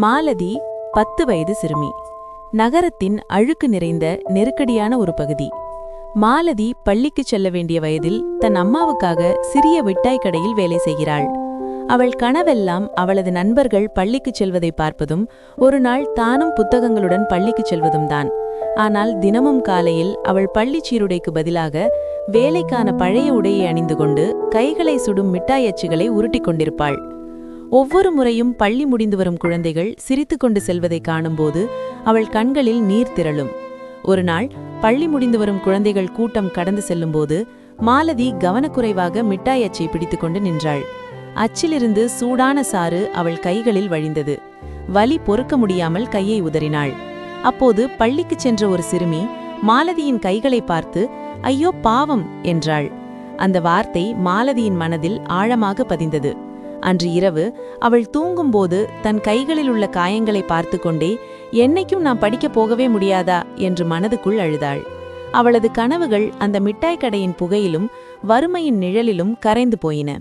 மாலதி பத்து வயது சிறுமி. நகரத்தின் அழுக்கு நிறைந்த நெருக்கடியான ஒரு பகுதி. மாலதி பள்ளிக்குச் செல்ல வேண்டிய வயதில் தன் அம்மாவுக்காக சிறிய மிட்டாய் கடையில் வேலை செய்கிறாள். அவள் கனவெல்லாம் அவளது நண்பர்கள் பள்ளிக்குச் செல்வதை பார்ப்பதும் ஒரு நாள் தானும் புத்தகங்களுடன் பள்ளிக்குச் செல்வதும் தான் ஆனால் தினமும் காலையில் அவள் பள்ளிச் சீருடைக்கு பதிலாக வேலைக்கான பழைய உடையை அணிந்து கொண்டு கைகளை சுடும் மிட்டாய் அச்சுகளை உருட்டிக் கொண்டிருப்பாள். ஒவ்வொரு முறையும் பள்ளி முடிந்து வரும் குழந்தைகள் சிரித்துக்கொண்டு செல்வதை காணும்போது அவள் கண்களில் நீர் திரளும். ஒரு நாள் பள்ளி முடிந்து வரும் குழந்தைகள் கூட்டம் கடந்து செல்லும்போது மாலதி கவனக்குறைவாக மிட்டாய் அச்சை பிடித்துக்கொண்டு நின்றாள். அச்சிலிருந்து சூடான சாறு அவள் கைகளில் வழிந்தது. வலி பொறுக்க முடியாமல் கையை உதறினாள். அப்போது பள்ளிக்குச் சென்ற ஒரு சிறுமி மாலதியின் கைகளை பார்த்து ஐயோ பாவம் என்றாள். அந்த வார்த்தை மாலதியின் மனதில் ஆழமாக பதிந்தது. அன்று இரவு அவள் தூங்கும்போது தன் கைகளில் உள்ள காயங்களை பார்த்து கொண்டே என்னைக்கும் நான் படிக்கப் போகவே முடியாதா? என்று மனதுக்குள் அழுதாள். அவளது கனவுகள் அந்த மிட்டாய் கடையின் புகையிலும் வறுமையின் நிழலிலும் கரைந்து போயின.